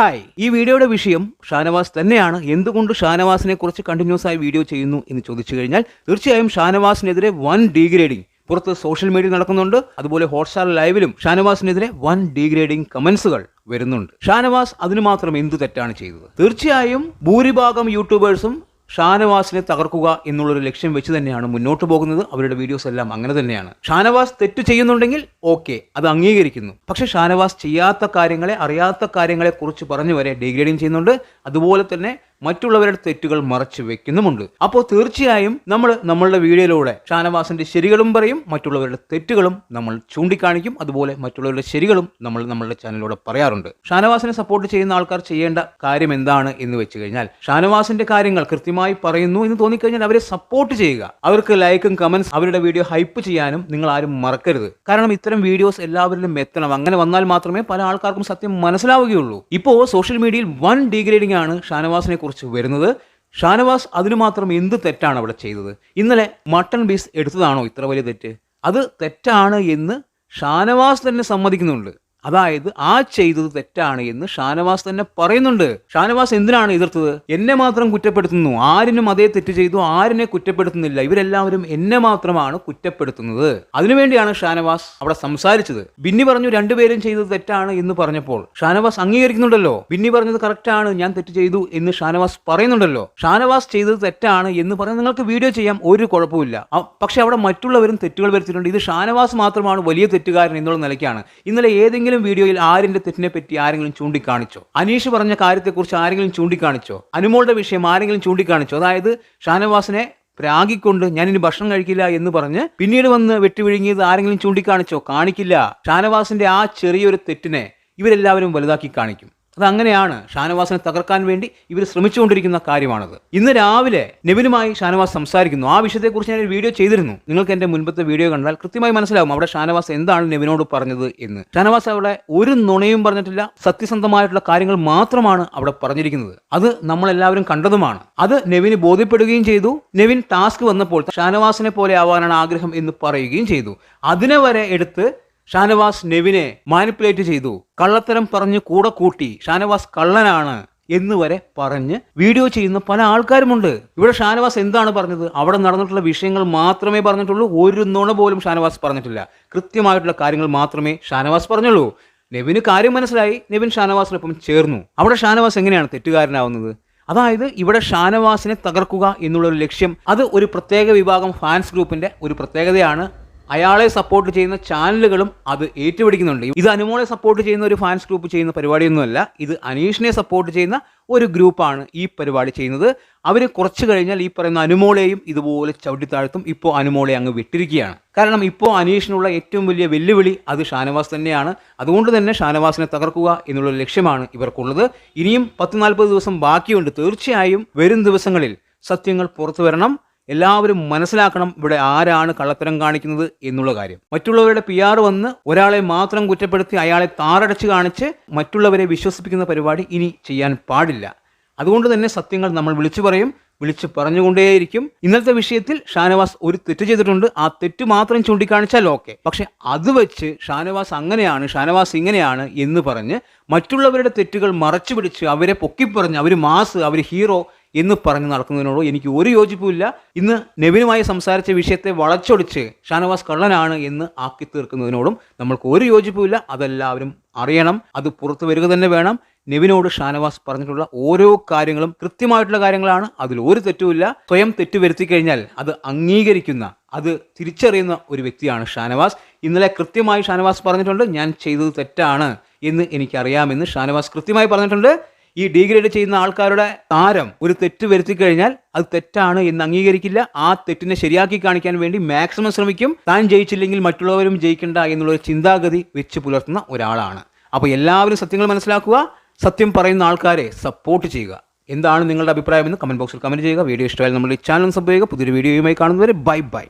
Hi ഈ വീഡിയോയുടെ വിഷയം ഷാനവാസ് തന്നെയാണ്. എന്തുകൊണ്ട് ഷാനവാസിനെ കുറിച്ച് കണ്ടിന്യൂസ് ആയി വീഡിയോ ചെയ്യുന്നു എന്ന് ചോദിച്ചു കഴിഞ്ഞാൽ തീർച്ചയായും ഷാനവാസിനെതിരെ വൺ ഡീഗ്രേഡിംഗ് പുറത്ത് സോഷ്യൽ മീഡിയ നടക്കുന്നുണ്ട്. അതുപോലെ ഹോട്ട്സ്റ്റാർ ലൈവിലും ഷാനവാസിനെതിരെ വൺ ഡീഗ്രേഡിംഗ് കമന്റ്സുകൾ വരുന്നുണ്ട്. ഷാനവാസ് അതിനു മാത്രം എന്തു തെറ്റാണ് ചെയ്തത്? തീർച്ചയായും ഭൂരിഭാഗം യൂട്യൂബേഴ്സും ഷാനവാസിനെ തകർക്കുക എന്നുള്ളൊരു ലക്ഷ്യം വെച്ച് തന്നെയാണ് മുന്നോട്ട് പോകുന്നത്. അവരുടെ വീഡിയോസ് എല്ലാം അങ്ങനെ തന്നെയാണ്. ഷാനവാസ് തെറ്റ് ചെയ്യുന്നുണ്ടെങ്കിൽ ഓക്കെ അത് അംഗീകരിക്കുന്നു. പക്ഷെ ഷാനവാസ് ചെയ്യാത്ത കാര്യങ്ങളെ അറിയാത്ത കാര്യങ്ങളെ കുറിച്ച് പറഞ്ഞു വരെ ഡീഗ്രേഡിങ് ചെയ്യുന്നുണ്ട്. അതുപോലെ തന്നെ മറ്റുള്ളവരുടെ തെറ്റുകൾ മറച്ചു വെക്കുന്നുമുണ്ട്. അപ്പോൾ തീർച്ചയായും നമ്മൾ നമ്മളുടെ വീഡിയോയിലൂടെ ഷാനവാസിന്റെ ശരികളും പറയും മറ്റുള്ളവരുടെ തെറ്റുകളും നമ്മൾ ചൂണ്ടിക്കാണിക്കും. അതുപോലെ മറ്റുള്ളവരുടെ ശരികളും നമ്മൾ നമ്മളുടെ ചാനലിലൂടെ പറയാറുണ്ട്. ഷാനവാസിനെ സപ്പോർട്ട് ചെയ്യുന്ന ആൾക്കാർ ചെയ്യേണ്ട കാര്യം എന്താണ് എന്ന് വെച്ച് കഴിഞ്ഞാൽ ഷാനവാസിന്റെ കാര്യങ്ങൾ കൃത്യമായി പറയുന്നു എന്ന് തോന്നിക്കഴിഞ്ഞാൽ അവരെ സപ്പോർട്ട് ചെയ്യുക. അവർക്ക് ലൈക്കും കമന്റ്സ് അവരുടെ വീഡിയോ ഹൈപ്പ് ചെയ്യാനും നിങ്ങൾ ആരും മറക്കരുത്. കാരണം ഇത്തരം വീഡിയോസ് എല്ലാവരിലും എത്തണം. അങ്ങനെ വന്നാൽ മാത്രമേ പല ആൾക്കാർക്കും സത്യം മനസ്സിലാവുകയുള്ളൂ. ഇപ്പോൾ സോഷ്യൽ മീഡിയയിൽ വൺ ഡീഗ്രേഡിംഗ് ആണ് ഷാനവാസിനെ വരുന്നത്. ഷാനവാസ് അതിനു മാത്രം എന്ത് തെറ്റാണ് അവിടെ ചെയ്തത്? ഇന്നലെ മട്ടൺ ബീസ് എടുത്തതാണോ ഇത്ര വലിയ തെറ്റ്? അത് തെറ്റാണ് എന്ന് ഷാനവാസ് തന്നെ സമ്മതിക്കുന്നുണ്ട്. അതായത് ആ ചെയ്തത് തെറ്റാണ് എന്ന് ഷാനവാസ് തന്നെ പറയുന്നുണ്ട്. ഷാനവാസ് എന്തിനാണ് എതിർത്തത്? എന്നെ മാത്രം കുറ്റപ്പെടുത്തുന്നു. ആരിനും അതേ തെറ്റ് ചെയ്തു ആരിനെ കുറ്റപ്പെടുത്തുന്നില്ല. ഇവരെല്ലാവരും എന്നെ മാത്രമാണ് കുറ്റപ്പെടുത്തുന്നത്. അതിനുവേണ്ടിയാണ് ഷാനവാസ് അവിടെ സംസാരിച്ചത്. ബിന്നി പറഞ്ഞു രണ്ടുപേരും ചെയ്തത് തെറ്റാണ് എന്ന് പറഞ്ഞപ്പോൾ ഷാനവാസ് അംഗീകരിക്കുന്നുണ്ടല്ലോ. ബിന്നി പറഞ്ഞത് കറക്റ്റാണ് ഞാൻ തെറ്റ് ചെയ്തു എന്ന് ഷാനവാസ് പറയുന്നുണ്ടല്ലോ. ഷാനവാസ് ചെയ്തത് തെറ്റാണ് എന്ന് പറഞ്ഞാൽ നിങ്ങൾക്ക് വീഡിയോ ചെയ്യാം ഒരു കുഴപ്പമില്ല പക്ഷെ അവിടെ മറ്റുള്ളവരും തെറ്റുകൾ വരുത്തിയിട്ടുണ്ട്. ഇത് ഷാനവാസ് മാത്രമാണ് വലിയ തെറ്റുകാരൻ എന്നുള്ള നിലയ്ക്കാണ്. ഇന്നലെ ഏതെങ്കിലും വീഡിയോയിൽ ആരിന്റെ തെറ്റിനെ പറ്റി ആരെങ്കിലും ചൂണ്ടിക്കാണിച്ചോ? അനീഷ് പറഞ്ഞ കാര്യത്തെക്കുറിച്ച് ആരെങ്കിലും ചൂണ്ടിക്കാണിച്ചോ? അനുമോളുടെ വിഷയം ആരെങ്കിലും ചൂണ്ടിക്കാണിച്ചോ? അതായത് ഷാനവാസിനെ രാഗിക്കൊണ്ട് ഇനി ഭക്ഷണം കഴിക്കില്ല എന്ന് പറഞ്ഞ് പിന്നീട് വന്ന് വെട്ടിവിഴുങ്ങിയത് ആരെങ്കിലും ചൂണ്ടിക്കാണിച്ചോ? കാണിക്കില്ല. ഷാനവാസിന്റെ ആ ചെറിയൊരു തെറ്റിനെ ഇവരെല്ലാവരും വലുതാക്കി കാണിക്കും. അത് അങ്ങനെയാണ് ഷാനവാസിനെ തകർക്കാൻ വേണ്ടി ഇവർ ശ്രമിച്ചുകൊണ്ടിരിക്കുന്ന കാര്യമാണത്. ഇന്ന് രാവിലെ നെവിനുമായി ഷാനവാസ് സംസാരിക്കുന്നു. ആ വിഷയത്തെക്കുറിച്ച് ഞാൻ ഒരു വീഡിയോ ചെയ്തിരുന്നു. നിങ്ങൾക്ക് എന്റെ മുൻപത്തെ വീഡിയോ കണ്ടാൽ കൃത്യമായി മനസ്സിലാവും അവിടെ ഷാനവാസ് എന്താണ് നെവിനോട് പറഞ്ഞത് എന്ന്. ഷാനവാസ് അവിടെ ഒരു നുണയും പറഞ്ഞിട്ടില്ല. സത്യസന്ധമായിട്ടുള്ള കാര്യങ്ങൾ മാത്രമാണ് അവിടെ പറഞ്ഞിരിക്കുന്നത്. അത് നമ്മളെല്ലാവരും കണ്ടതുമാണ്. അത് നെവിന് ബോധ്യപ്പെടുകയും ചെയ്തു. നെവിൻ ടാസ്ക് വന്നപ്പോൾ ഷാനവാസിനെ പോലെ ആവാനാണ് ആഗ്രഹം എന്ന് പറയുകയും ചെയ്തു. അതിനെ വരെ എടുത്ത് ഷാനവാസ് നെവിനെ മാനിപ്പുലേറ്റ് ചെയ്തു. കള്ളത്തരം പറഞ്ഞ് കൂടെ കൂട്ടി. ഷാനവാസ് കള്ളനാണ് എന്ന് വരെ പറഞ്ഞ് വീഡിയോ ചെയ്യുന്ന പല ആൾക്കാരുമുണ്ട്. ഇവിടെ ഷാനവാസ് എന്താണ് പറഞ്ഞത്? അവിടെ നടന്നിട്ടുള്ള വിഷയങ്ങൾ മാത്രമേ പറഞ്ഞിട്ടുള്ളൂ. ഒരു നുണ പോലും ഷാനവാസ് പറഞ്ഞിട്ടില്ല. കൃത്യമായിട്ടുള്ള കാര്യങ്ങൾ മാത്രമേ ഷാനവാസ് പറഞ്ഞുള്ളൂ. നെവിന് കാര്യം മനസ്സിലായി. നെവിൻ ഷാനവാസിനൊപ്പം ചേർന്നു. അവിടെ ഷാനവാസ് എങ്ങനെയാണ് തെറ്റുകാരനാവുന്നത്? അതായത് ഇവിടെ ഷാനവാസിനെ തകർക്കുക എന്നുള്ള ഒരു ലക്ഷ്യം. അത് ഒരു പ്രത്യേക വിഭാഗം ഫാൻസ് ഗ്രൂപ്പിന്റെ ഒരു പ്രത്യേകതയാണ്. അയാളെ സപ്പോർട്ട് ചെയ്യുന്ന ചാനലുകളും അത് ഏറ്റുപിടിക്കുന്നുണ്ട്. ഇത് അനുമോളെ സപ്പോർട്ട് ചെയ്യുന്ന ഒരു ഫാൻസ് ഗ്രൂപ്പ് ചെയ്യുന്ന പരിപാടിയൊന്നുമല്ല. ഇത് അനീഷിനെ സപ്പോർട്ട് ചെയ്യുന്ന ഒരു ഗ്രൂപ്പാണ് ഈ പരിപാടി ചെയ്യുന്നത്. അവർ കുറച്ച് കഴിഞ്ഞാൽ ഈ പറയുന്ന അനുമോളെയും ഇതുപോലെ ചവിട്ടിത്താഴ്ത്തും. ഇപ്പോൾ അനുമോളെ അങ്ങ് വിട്ടിരിക്കുകയാണ്. കാരണം ഇപ്പോൾ അനീഷിനുള്ള ഏറ്റവും വലിയ വെല്ലുവിളി അത് ഷാനവാസ് തന്നെയാണ്. അതുകൊണ്ട് തന്നെ ഷാനവാസിനെ തകർക്കുക എന്നുള്ള ലക്ഷ്യമാണ് ഇവർക്കുള്ളത്. ഇനിയും പത്ത് നാൽപ്പത് ദിവസം ബാക്കിയുണ്ട്. തീർച്ചയായും വരും ദിവസങ്ങളിൽ സത്യങ്ങൾ പുറത്തു വരണം. എല്ലാവരും മനസ്സിലാക്കണം ഇവിടെ ആരാണ് കള്ളത്തരം കാണിക്കുന്നത് എന്നുള്ള കാര്യം. മറ്റുള്ളവരുടെ പി ആർ വന്ന് ഒരാളെ മാത്രം കുറ്റപ്പെടുത്തി അയാളെ താറടച്ച് കാണിച്ച് മറ്റുള്ളവരെ വിശ്വസിപ്പിക്കുന്ന പരിപാടി ഇനി ചെയ്യാൻ പാടില്ല. അതുകൊണ്ട് തന്നെ സത്യങ്ങൾ നമ്മൾ വിളിച്ചു പറയും വിളിച്ചു പറഞ്ഞുകൊണ്ടേയിരിക്കും. ഇന്നത്തെ വിഷയത്തിൽ ഷാനവാസ് ഒരു തെറ്റ് ചെയ്തിട്ടുണ്ട്. ആ തെറ്റ് മാത്രം ചൂണ്ടിക്കാണിച്ചാൽ ഓക്കെ. പക്ഷെ അത് വെച്ച് ഷാനവാസ് അങ്ങനെയാണ് ഷാനവാസ് ഇങ്ങനെയാണ് എന്ന് പറഞ്ഞ് മറ്റുള്ളവരുടെ തെറ്റുകൾ മറച്ചു പിടിച്ച് അവരെ പൊക്കിപ്പറഞ്ഞ് അവർ മാസ് അവർ ഹീറോ എന്ന് പറഞ്ഞ് നടക്കുന്നതിനോടോ എനിക്ക് ഒരു യോജിപ്പുമില്ല. ഇന്ന് നെവിനുമായി സംസാരിച്ച വിഷയത്തെ വളച്ചൊടിച്ച് ഷാനവാസ് കള്ളനാണ് എന്ന് ആക്കി തീർക്കുന്നതിനോടും നമ്മൾക്ക് ഒരു യോജിപ്പുമില്ല. അതെല്ലാവരും അറിയണം. അത് പുറത്തു വരിക തന്നെ വേണം. നെവിനോട് ഷാനവാസ് പറഞ്ഞിട്ടുള്ള ഓരോ കാര്യങ്ങളും കൃത്യമായിട്ടുള്ള കാര്യങ്ങളാണ്. അതിൽ ഒരു തെറ്റുമില്ല. സ്വയം തെറ്റ് വരുത്തി കഴിഞ്ഞാൽ അത് അംഗീകരിക്കുന്ന അത് തിരിച്ചറിയുന്ന ഒരു വ്യക്തിയാണ് ഷാനവാസ്. ഇന്നലെ കൃത്യമായി ഷാനവാസ് പറഞ്ഞിട്ടുണ്ട് ഞാൻ ചെയ്തത് തെറ്റാണ് എന്ന് എനിക്കറിയാമെന്ന് ഷാനവാസ് കൃത്യമായി പറഞ്ഞിട്ടുണ്ട്. ഈ ഡീഗ്രേഡ് ചെയ്യുന്ന ആൾക്കാരുടെ താരം ഒരു തെറ്റ് വരുത്തി കഴിഞ്ഞാൽ അത് തെറ്റാണ് എന്ന് അംഗീകരിക്കില്ല. ആ തെറ്റിനെ ശരിയാക്കി കാണിക്കാൻ വേണ്ടി മാക്സിമം ശ്രമിക്കും. താൻ ജയിച്ചില്ലെങ്കിൽ മറ്റുള്ളവരും ജയിക്കണ്ട എന്നുള്ള ഒരു ചിന്താഗതി വെച്ച് പുലർത്തുന്ന ഒരാളാണ്. അപ്പോൾ എല്ലാവരും സത്യങ്ങൾ മനസ്സിലാക്കുക. സത്യം പറയുന്ന ആൾക്കാരെ സപ്പോർട്ട് ചെയ്യുക. എന്താണ് നിങ്ങളുടെ അഭിപ്രായമെന്ന് കമന്റ് ബോക്സിൽ കമന്റ് ചെയ്യുക. വീഡിയോ ഇഷ്ടമായാലും നമ്മുടെ ഈ ചാനൽ ചെയ്യുക. പുതിയൊരു വീഡിയോയുമായി കാണുന്നവരെ ബൈ ബൈ